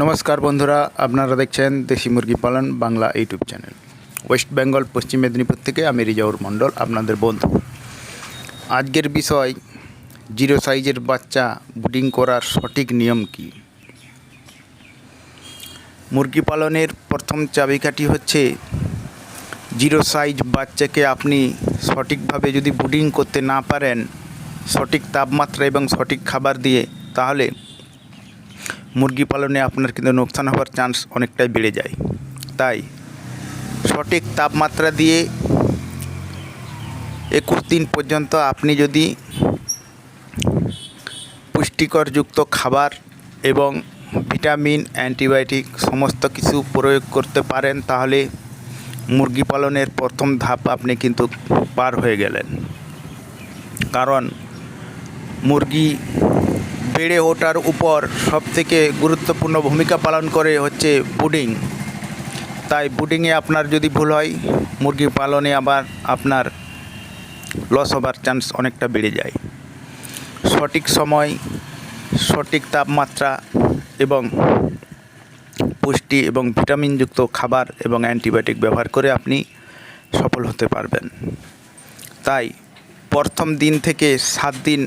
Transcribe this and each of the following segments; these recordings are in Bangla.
নমস্কার বন্ধুরা, আপনারা দেখছেন দেশি মুরগি পালন Bangla YouTube channel. West Bengal, পশ্চিম মেদিনীপুর থেকে আমি রিজাউর মণ্ডল, আপনাদের বন্ধু। আজকের বিষয়, জিরো সাইজের বাচ্চা ব্রিডিং করার সঠিক নিয়ম কী? মুরগি পালনের প্রথম চাবিকাঠি হচ্ছে, জিরো সাইজ বাচ্চাকে আপনি সঠিকভাবে যদি ব্রিডিং করতে না পারেন, সঠিক তাপমাত্রা এবং সঠিক খাবার দিয়ে, তাহলে মুরগি পালনে আপনার কিন্তু নোকসান হওয়ার চান্স অনেকটাই বেড়ে যায়। তাই সঠিক তাপমাত্রা দিয়ে একুশ দিন পর্যন্ত আপনি যদি পুষ্টিকরযুক্ত খাবার এবং ভিটামিন, অ্যান্টিবায়োটিক সমস্ত কিছু প্রয়োগ করতে পারেন, তাহলে মুরগি পালনের প্রথম ধাপ আপনি কিন্তু পার হয়ে গেলেন। কারণ মুরগি বেড়ে ওঠার উপর সবথেকে গুরুত্বপূর্ণ ভূমিকা পালন করে হচ্ছে বুডিং তাই বুডিংয়ে আপনার যদি ভুল হয় মুরগি পালনে আবার আপনার লস হবার চান্স অনেকটা বেড়ে যায়। সঠিক সময়, সঠিক তাপমাত্রা এবং পুষ্টি এবং ভিটামিনযুক্ত খাবার এবং অ্যান্টিবায়োটিক ব্যবহার করে আপনি সফল হতে পারবেন। তাই প্রথম দিন থেকে সাত দিন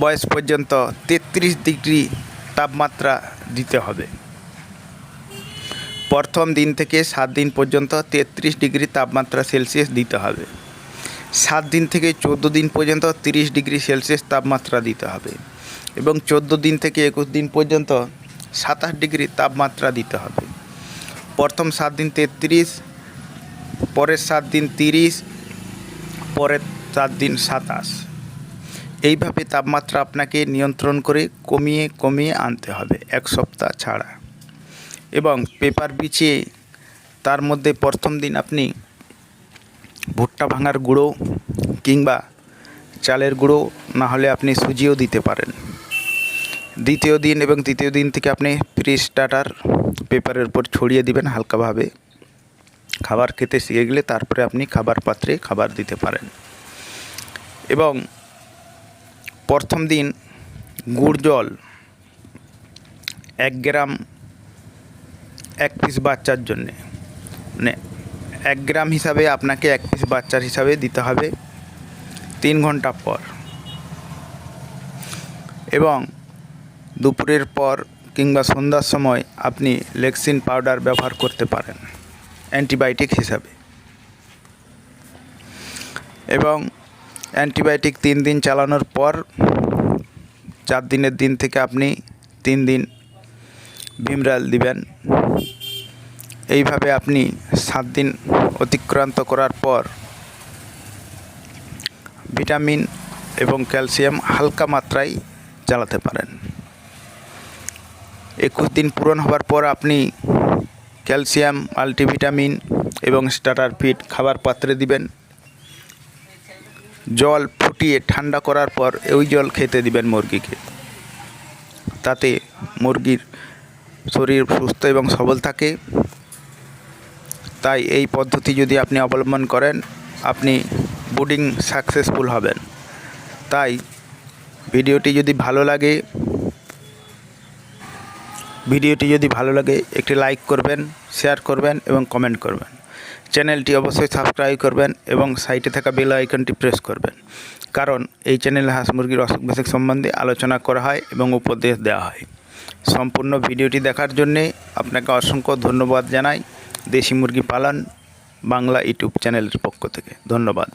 বয়স পর্যন্ত তেত্রিশ ডিগ্রি তাপমাত্রা দিতে হবে। প্রথম দিন থেকে সাত দিন পর্যন্ত তেত্রিশ ডিগ্রি তাপমাত্রা সেলসিয়াস দিতে হবে। সাত দিন থেকে চোদ্দ দিন পর্যন্ত তিরিশ ডিগ্রি সেলসিয়াস তাপমাত্রা দিতে হবে এবং চোদ্দ দিন থেকে একুশ দিন পর্যন্ত সাতাশ ডিগ্রি তাপমাত্রা দিতে হবে। প্রথম সাত দিন তেত্রিশ, পরের সাত দিন তিরিশ, পরের সাত দিন সাতাশ। এইভাবে তাপমাত্রা আপনাকে নিয়ন্ত্রণ করে কমিয়ে কমিয়ে আনতে হবে এক সপ্তাহ ছাড়া। এবং পেপার বিছিয়ে তার মধ্যে প্রথম দিন আপনি ভুট্টা ভাঙার গুঁড়ো কিংবা চালের গুঁড়ো না হলে আপনি সুজিও দিতে পারেন। দ্বিতীয় দিন এবং তৃতীয় দিন থেকে আপনি ফ্রি স্টার্টার পেপারের উপর ছড়িয়ে দিবেন হালকাভাবে। খাবার খেতে শিখে গেলে তারপরে আপনি খাবার পাত্রে খাবার দিতে পারেন। এবং প্রথম দিন গুড় জল, এক গ্রাম, এক পিস বাচ্চার জন্যে। মানে এক গ্রাম হিসাবে আপনাকে এক পিস বাচ্চার হিসাবে দিতে হবে তিন ঘণ্টা পর। এবং দুপুরের পর কিংবা সন্ধ্যার সময় আপনি লেক্সিন পাউডার ব্যবহার করতে পারেন, অ্যান্টিবায়োটিক হিসাবে। এবং অ্যান্টিবায়োটিক তিন দিন চালানোর পর চার দিনের দিন থেকে আপনি তিন দিন ভিমরাল দিবেন। এইভাবে আপনি সাত দিন অতিক্রান্ত করার পর ভিটামিন এবং ক্যালসিয়াম হালকা মাত্রায় চালাতে পারেন। একুশ দিন পূরণ হওয়ার পর আপনি ক্যালসিয়াম, মাল্টিভিটামিন এবং স্টার্টার ফিড খাবার পাত্রে দিবেন। জল ফুটিয়ে ঠান্ডা করার পর ওই জল খেতে দিবেন মুরগিকে। তাতে মুরগির শরীর সুস্থ এবং সবল থাকে। তাই এই পদ্ধতি যদি আপনি অবলম্বন করেন, আপনি বুডিং সাকসেসফুল হবেন। তাই ভিডিওটি যদি ভালো লাগে, ভিডিওটি যদি ভালো লাগে, একটি লাইক করবেন, শেয়ার করবেন এবং কমেন্ট করবেন। চ্যানেলটি অবশ্যই সাবস্ক্রাইব করবেন এবং সাইটে থাকা বেল আইকনটি প্রেস করবেন। কারণ এই চ্যানেলে হাঁস মুরগির অসুখ বিসুখ সম্বন্ধে আলোচনা করা হয় এবং উপদেশ দেওয়া হয়। সম্পূর্ণ ভিডিওটি দেখার জন্যে আপনাকে অসংখ্য ধন্যবাদ জানাই। দেশি মুরগি পালন বাংলা ইউটিউব চ্যানেলের পক্ষ থেকে। ধন্যবাদ।